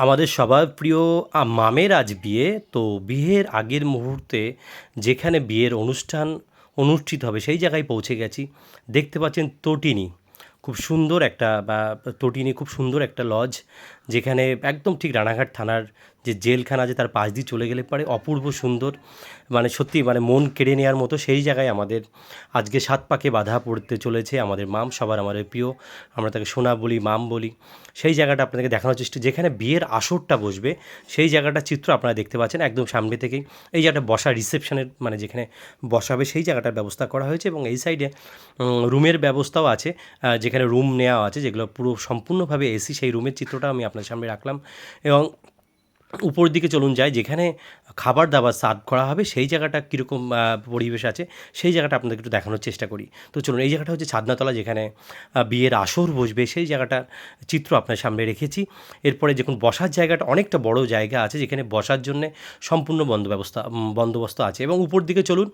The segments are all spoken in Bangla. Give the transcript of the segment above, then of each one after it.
আমাদের সবার প্রিয় মামের আজ বিয়ে। তো বিয়ের আগের মুহূর্তে যেখানে বিয়ের অনুষ্ঠান অনুষ্ঠিত হবে সেই জায়গায় পৌঁছে গেছি। দেখতে পাচ্ছেন তটিনী। খুব সুন্দর একটা বা, তটিনী খুব সুন্দর একটা লজ যেখানে একদম ঠিক রানাঘাট থানার যে জেলখানা আছে তার পাশ দিয়ে চলে গেলে পরে, অপূর্ব সুন্দর। মানে সত্যি মানে মন কেড়ে নেওয়ার মতো সেই জায়গায় আমাদের আজকে সাত পাকে বাধা পড়তে চলেছে আমাদের মাম, সবার আমাদের প্রিয়। আমরা তাকে সোনা বলি, মাম বলি। সেই জায়গাটা আপনাদেরকে দেখানোর চেষ্টা, যেখানে বিয়ের আসরটা বসবে, সেই জায়গাটার চিত্র আপনারা দেখতে পাচ্ছেন একদম সামনে থেকেই। এই জায়গাটা বসা রিসেপশনের মানে যেখানে বসাবে সেই জায়গাটার ব্যবস্থা করা হয়েছে এবং এই সাইডে রুমের ব্যবস্থাও আছে। যেখানে রুম নেওয়া আছে, যেগুলো পুরো সম্পূর্ণভাবে এসি, সেই রুমের চিত্রটা আমি আপনার সামনে রাখলাম এবং উপর দিকে চলুন যাই, যেখানে খাবার দাবার সার্ভ করা হবে, সেই জায়গাটা কীরকম পরিবেশ আছে, সেই জায়গাটা আপনাদের একটু দেখানোর চেষ্টা করি। তো চলুন, এই জায়গাটা হচ্ছে ছাদনাতলা, যেখানে বিয়ের আসর বসবে, সেই জায়গাটার চিত্র আপনার সামনে রেখেছি। এরপরে যখন বসার জায়গাটা অনেকটা বড় জায়গা আছে, যেখানে বসার জন্যে সম্পূর্ণ বন্ধ ব্যবস্থা বন্দোবস্ত আছে। এবং উপর দিকে চলুন,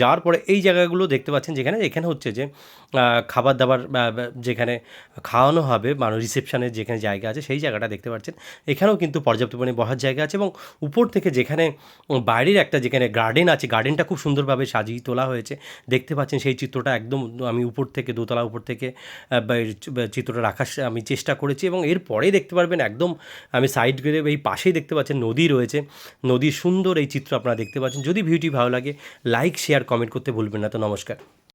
যাওয়ার পরে এই জায়গাগুলো দেখতে পাচ্ছেন, যেখানে এখানে হচ্ছে যে খাবার দাবার যেখানে খাওয়ানো হবে মানে রিসেপশনের যেখানে জায়গা আছে, সেই জায়গাটা দেখতে পাচ্ছেন। এখানেও কিন্তু পর্যাপ্ত পরিমাণে বসার জায়গা আছে এবং উপর থেকে যেখানে বাইরের একটা যেখানে গার্ডেন আছে গার্ডেনটা খুব সুন্দরভাবে সাজিয়ে তোলা হয়েছে। দেখতে পাচ্ছেন সেই চিত্রটা একদম, আমি উপর থেকে, দোতলা উপর থেকে এর চিত্রটা রাখার আমি চেষ্টা করেছি এবং এরপরেই দেখতে পারবেন একদম, আমি সাইড করে এই পাশেই দেখতে পাচ্ছেন নদী রয়েছে। নদীর সুন্দর এই চিত্র আপনারা দেখতে পাচ্ছেন। যদি ভিডিওটি ভালো লাগে লাইক শেয়ার কমেন্ট করতে ভুলবেন না। তো নমস্কার।